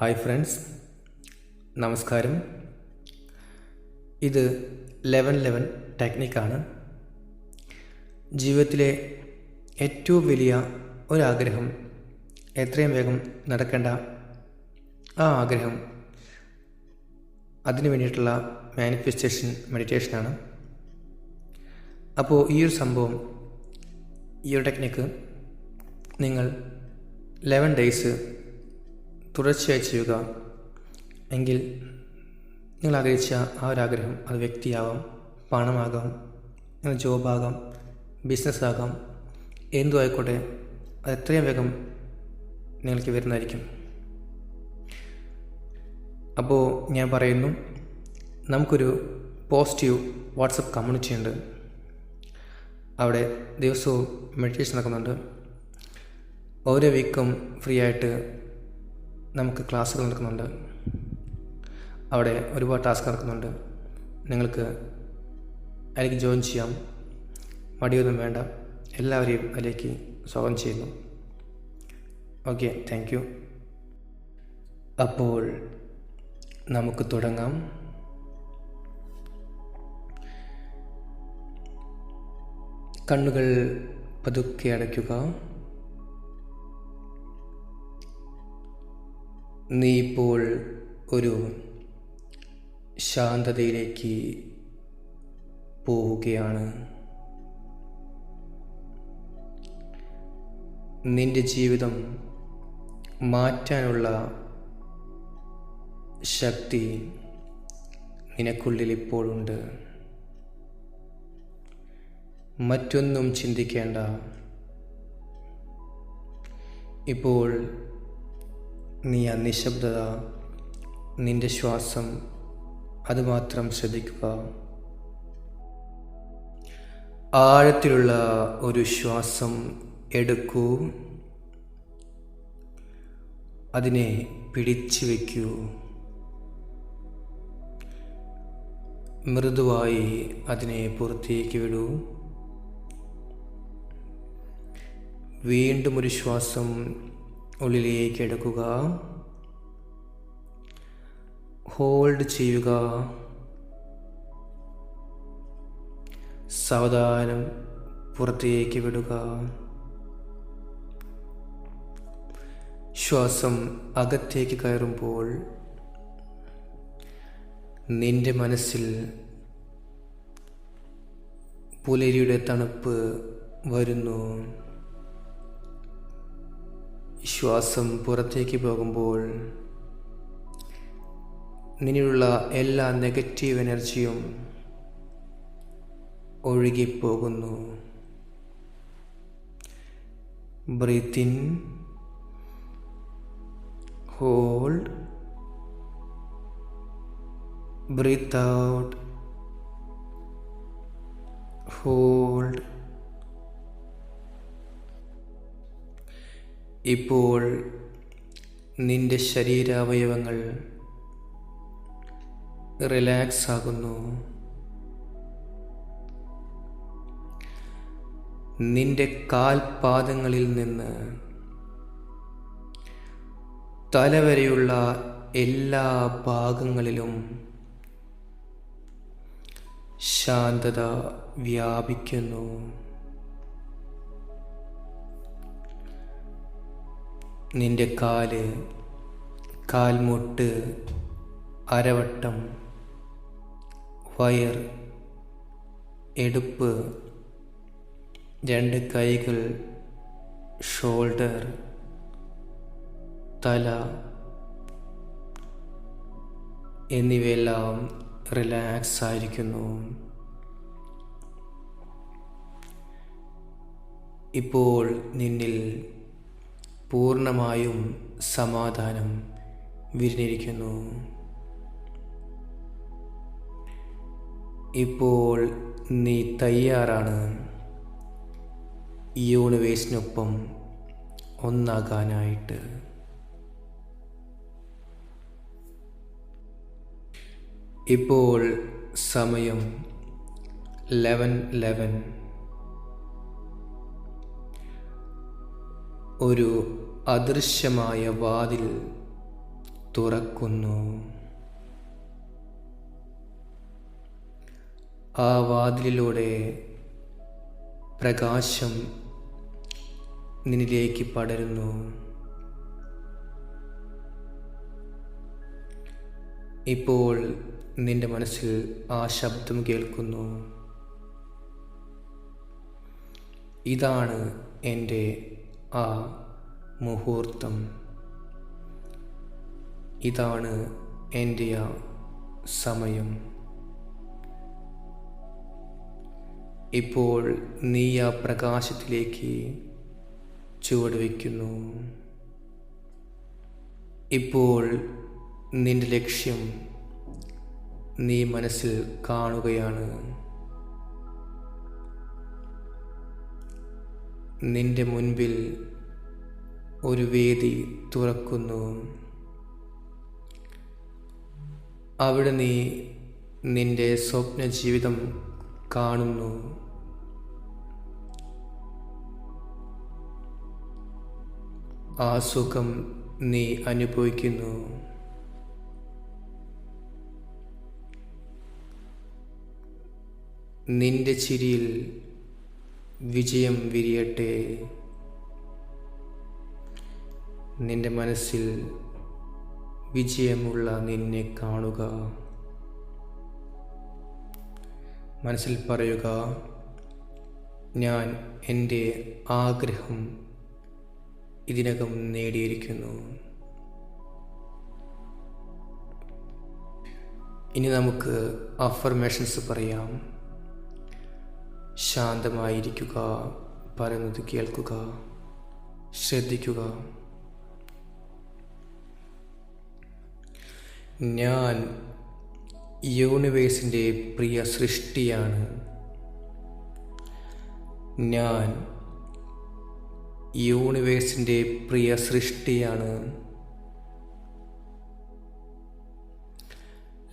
Hi friends. നമസ്കാരം. ഇത് eleven eleven ടെക്നിക്കാണ്. ജീവിതത്തിലെ ഏറ്റവും വലിയ ഒരാഗ്രഹം എത്രയും വേഗം നടക്കേണ്ട ആ ആഗ്രഹം അതിനു വേണ്ടിയിട്ടുള്ള മാനിഫെസ്റ്റേഷൻ മെഡിറ്റേഷനാണ് അപ്പോൾ ഈ ഒരു സംഭവം ഈ ഒരു ടെക്നിക്ക് നിങ്ങൾ ലെവൻ ഡേയ്സ് തുടർച്ചയായി ചെയ്യുക. എങ്കിൽ നിങ്ങൾ ആഗ്രഹിച്ച ആ ഒരു ആഗ്രഹം അത് വ്യക്തിയാവാം പണമാകാം ജോബാകാം ബിസിനസ്സാകാം എന്തും ആയിക്കോട്ടെ അത് എത്രയും വേഗം നിങ്ങൾക്ക് വരുന്നതായിരിക്കും. അപ്പോൾ ഞാൻ പറയുന്നു നമുക്കൊരു പോസിറ്റീവ് വാട്സപ്പ് കമ്മ്യൂണിറ്റി ഉണ്ട്. അവിടെ ദിവസവും മെഡിറ്റേഷൻ നടക്കുന്നുണ്ട്. ഓരോ വീക്കും ഫ്രീ ആയിട്ട് നമുക്ക് ക്ലാസ്സുകൾ നടക്കുന്നുണ്ട്. അവിടെ ഒരുപാട് ടാസ്ക് നടക്കുന്നുണ്ട്. നിങ്ങൾക്ക് അതിലേക്ക് ജോയിൻ ചെയ്യാം. മടിയൊന്നും വേണ്ട. എല്ലാവരെയും അതിലേക്ക് സ്വാഗതം ചെയ്യുന്നു. ഓക്കെ താങ്ക് യു അപ്പോൾ നമുക്ക് തുടങ്ങാം. കണ്ണുകൾ പതുക്കെ അടയ്ക്കുക. നീ ഇപ്പോൾ ഒരു ശാന്തതയിലേക്ക് പോവുകയാണ്. നിന്റെ ജീവിതം മാറ്റാനുള്ള ശക്തി നിനക്കുള്ളിൽ ഇപ്പോഴുണ്ട് മറ്റൊന്നും ചിന്തിക്കേണ്ട. ഇപ്പോൾ നീ ആ നിശബ്ദത നിന്റെ ശ്വാസം അതുമാത്രം ശ്രദ്ധിക്കുക. ആഴത്തിലുള്ള ഒരു ശ്വാസം എടുക്കൂ. അതിനെ പിടിച്ചു വയ്ക്കൂ. മൃദുവായി അതിനെ പുറത്തേക്ക് വിടൂ. വീണ്ടും ഒരു ശ്വാസം ഉള്ളിലേക്ക് എടുക്കുക. ഹോൾഡ് ചെയ്യുക. സാവധാനം പുറത്തേക്ക് വിടുക. ശ്വാസം അകത്തേക്ക് കയറുമ്പോൾ നിന്റെ മനസ്സിൽ പുലരിയുടെ തണുപ്പ് വരുന്നു. ശ്വാസം പുറത്തേക്ക് പോകുമ്പോൾ നിന്നിലുള്ള എല്ലാ നെഗറ്റീവ് എനർജിയും ഒഴുകിപ്പോകുന്നു. Breathe in hold breath out hold ഇപ്പോൾ നിന്റെ ശരീരാവയവങ്ങൾ റിലാക്സ് ആകുന്നു നിന്റെ കാൽപാദങ്ങളിൽ നിന്ന് തലവരെയുള്ള എല്ലാ ഭാഗങ്ങളിലും ശാന്തത വ്യാപിക്കുന്നു. നിന്റെ കാൽ കാൽമുട്ട് അരവട്ടം വയർ എടുപ്പ് രണ്ട് കൈകൾ ഷോൾഡർ തല എന്നിവയെല്ലാം റിലാക്സ് ആയിരിക്കുന്നു. ഇപ്പോൾ നിന്നിൽ പൂർണമായും സമാധാനം വിരിഞ്ഞിരിക്കുന്നു. ഇപ്പോൾ നീ തയ്യാറാണ്. യൂണിവേഴ്സിനൊപ്പം ഒന്നാകാനായിട്ട്. ഇപ്പോൾ സമയം ലെവൻ ലെവൻ ഒരു അദൃശ്യമായ വാതിൽ തുറക്കുന്നു. ആ വാതിലിലൂടെ പ്രകാശം നിന്നിലേക്ക് പടരുന്നു. ഇപ്പോൾ നിന്റെ മനസ്സിൽ ആ ശബ്ദം കേൾക്കുന്നു. ഇതാണ് എന്റെ ആ മുഹൂർത്തം. ഇതാണ് എന്റെ ആ സമയം. ഇപ്പോൾ നീ ആ പ്രകാശത്തിലേക്ക് ചുവടുവയ്ക്കുന്നു ഇപ്പോൾ നിന്റെ ലക്ഷ്യം നീ മനസ്സിൽ കാണുകയാണ്. നിന്റെ മുൻപിൽ ഒരു വേദി തുറക്കുന്നു. അവിടെ നീ നിന്റെ സ്വപ്ന ജീവിതം കാണുന്നു. ആ സുഖം നീ അനുഭവിക്കുന്നു. നിന്റെ ചിരിയിൽ വിജയം വിരിയട്ടെ. നിന്റെ മനസ്സിൽ വിജയമുള്ള നിന്നെ കാണുക. മനസ്സിൽ പറയുക ഞാൻ എന്റെ ആഗ്രഹം ഇതിനകം നേടിയിരിക്കുന്നു. ഇനി നമുക്ക് അഫർമേഷൻസ് പറയാം. ശാന്തമായിരിക്കുക പറയുന്നത് കേൾക്കുക ശ്രദ്ധിക്കുക. ഞാൻ യൂണിവേഴ്സിന്റെ പ്രിയ സൃഷ്ടിയാണ്. ഞാൻ യൂണിവേഴ്സിന്റെ പ്രിയ സൃഷ്ടിയാണ്.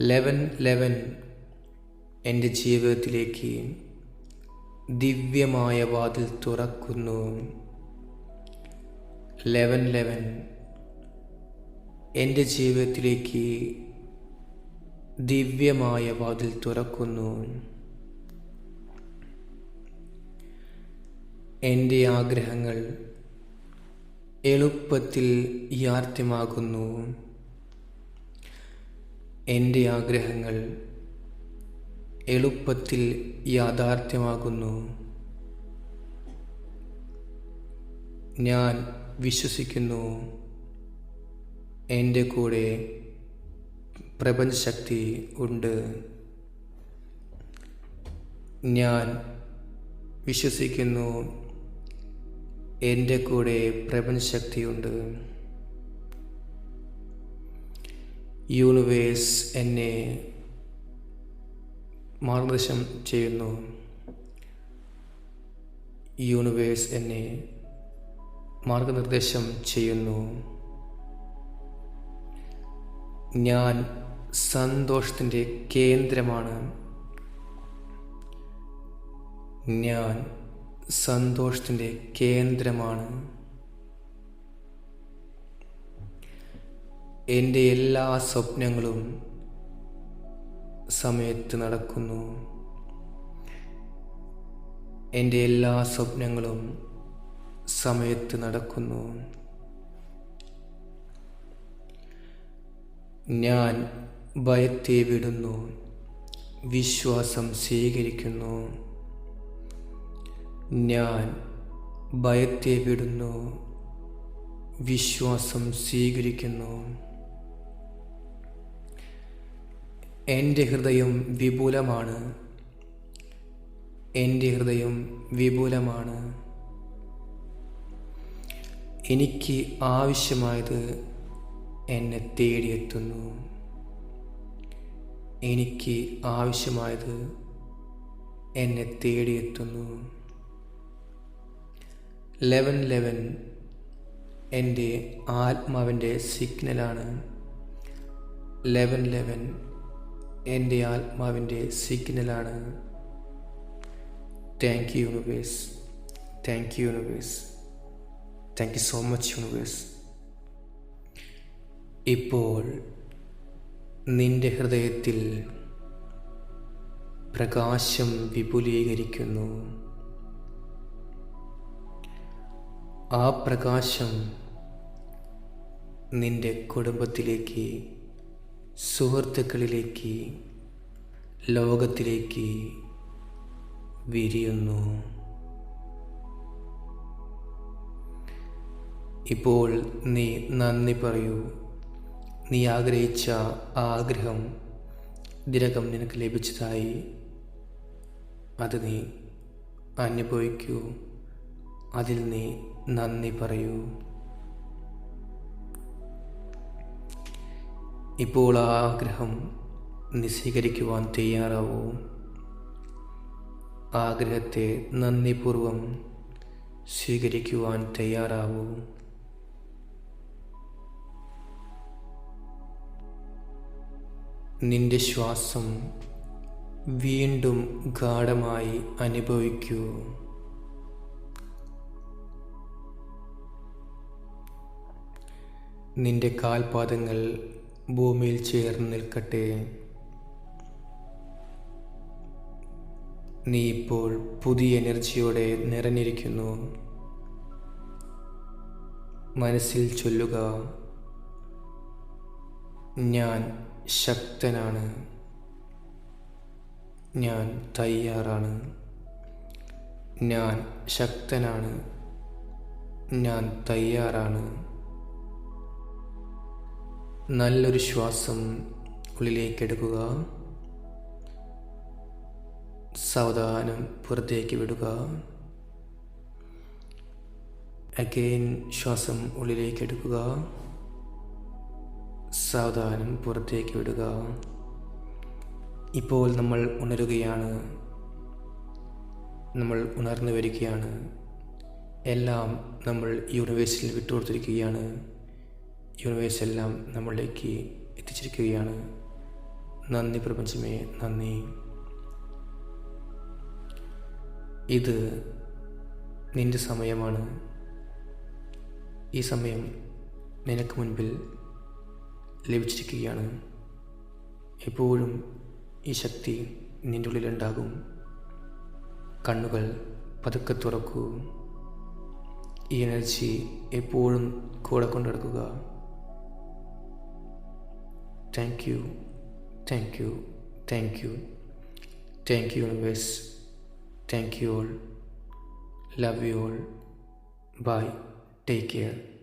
ലെവൻ ലെവൻ എന്റെ ജീവിതത്തിലേക്ക് ദിവ്യമായ വാതിൽ തുറക്കുന്നു. Eleven eleven. എന്റെ ജീവിതത്തിലേക്ക് ദിവ്യമായ വാതിൽ തുറക്കുന്നു. എന്റെ ആഗ്രഹങ്ങൾ എളുപ്പത്തിൽ യാർത്ഥ്യമാകുന്നു എന്റെ ആഗ്രഹങ്ങൾ എളുപ്പത്തിൽ യാഥാർത്ഥ്യമാകുന്നു. ഞാൻ വിശ്വസിക്കുന്നു. എന്റെ കൂടെ പ്രപഞ്ചശക്തി ഉണ്ട്. ഞാൻ വിശ്വസിക്കുന്നു. എന്റെ കൂടെ പ്രപഞ്ചശക്തിയുണ്ട് യൂണിവേഴ്സ് എന്നെ മാർഗദർശനം ചെയ്യുന്നു. യൂണിവേഴ്സ് എന്നെ മാർഗനിർദ്ദേശം ചെയ്യുന്നു. ഞാൻ സന്തോഷത്തിന്റെ കേന്ദ്രമാണ്. ഞാൻ സന്തോഷത്തിന്റെ കേന്ദ്രമാണ്. എന്റെ എല്ലാ സ്വപ്നങ്ങളും സമയത്ത് നടക്കുന്നു. എന്റെ എല്ലാ സ്വപ്നങ്ങളും സമയത്ത് നടക്കുന്നു. ഞാൻ ഭയത്തെ വിടുന്നു. വിശ്വാസം സ്വീകരിക്കുന്നു. ഞാൻ ഭയത്തെ വിടുന്നു. വിശ്വാസം സ്വീകരിക്കുന്നു. എന്റെ ഹൃദയം വിപുലമാണ്. എന്റെ ഹൃദയം വിപുലമാണ്. എനിക്ക് ആവശ്യമായത് എന്നെ തേടിയെത്തുന്നു. എനിക്ക് ആവശ്യമായത് എന്നെ തേടിയെത്തുന്നു. ലെവൻ ലെവൻ എന്റെ ആത്മാവിന്റെ സിഗ്നലാണ്. ലെവൻ ലെവൻ എന്റെ ആത്മാവിന്റെ സിഗ്നലാണ്. Thank you universe thank you universe thank you so much universe ഇപ്പോൾ നിന്റെ ഹൃദയത്തിൽ പ്രകാശം വിപുലീകരിക്കുന്നു. ആ പ്രകാശം നിന്റെ കുടുംബത്തിലേക്ക് സുഹൃത്തുക്കളിലേക്ക് ലോകത്തിലേക്ക് വിരിയുന്നു. ഇപ്പോൾ നീ നന്ദി പറയൂ. നീ ആഗ്രഹിച്ച ആഗ്രഹം ഇതിനകം നിനക്ക് ലഭിച്ചതായി. അത് നീ അനുഭവിക്കൂ. അതിൽ നീ നന്ദി പറയൂ. ഇപ്പോൾ ആ ആഗ്രഹം നിസ്വീകരിക്കുവാൻ തയ്യാറാവൂ. ആഗ്രഹത്തെ നന്ദിപൂർവം സ്വീകരിക്കുവാൻ തയ്യാറാവൂ. നിന്റെ ശ്വാസം വീണ്ടും ഗാഠമായി അനുഭവിക്കൂ. നിന്റെ കാൽപാദങ്ങൾ ഭൂമിയിൽ ചേർന്ന് നിൽക്കട്ടെ. നീ ഇപ്പോൾ പുതിയ എനർജിയോടെ നിറഞ്ഞിരിക്കുന്നു. മനസ്സിൽ ചൊല്ലുക ഞാൻ ശക്തനാണ്. ഞാൻ തയ്യാറാണ്. ഞാൻ ശക്തനാണ്. ഞാൻ തയ്യാറാണ്. നല്ലൊരു ശ്വാസം ഉള്ളിലേക്ക് എടുക്കുക സാവധാനം പുറത്തേക്ക് വിടുക. അഗെയിൻ ശ്വാസം ഉള്ളിലേക്ക് എടുക്കുക സാവധാനം പുറത്തേക്ക് വിടുക. ഇപ്പോൾ നമ്മൾ ഉണരുകയാണ്. നമ്മൾ ഉണർന്നു വരികയാണ്. എല്ലാം നമ്മൾ യൂണിവേഴ്സിൽ വിട്ടുകൊടുത്തിരിക്കുകയാണ്. യൂണിവേഴ്സ് എല്ലാം നമ്മളിലേക്ക് എത്തിച്ചിരിക്കുകയാണ്. നന്ദി പ്രപഞ്ചമേ നന്ദി. ഇത് നിന്റെ സമയമാണ്. ഈ സമയം നിനക്ക് മുൻപിൽ ലഭിച്ചിരിക്കുകയാണ്. എപ്പോഴും ഈ ശക്തി നിന്റെ ഉള്ളിലുണ്ടാകും കണ്ണുകൾ പതുക്കെ തുറക്കൂ. ഈ എനർജി എപ്പോഴും കൂടെ കൊണ്ടു thank you, thank you, thank you, thank you, universe, thank you all, love you all, bye, take care.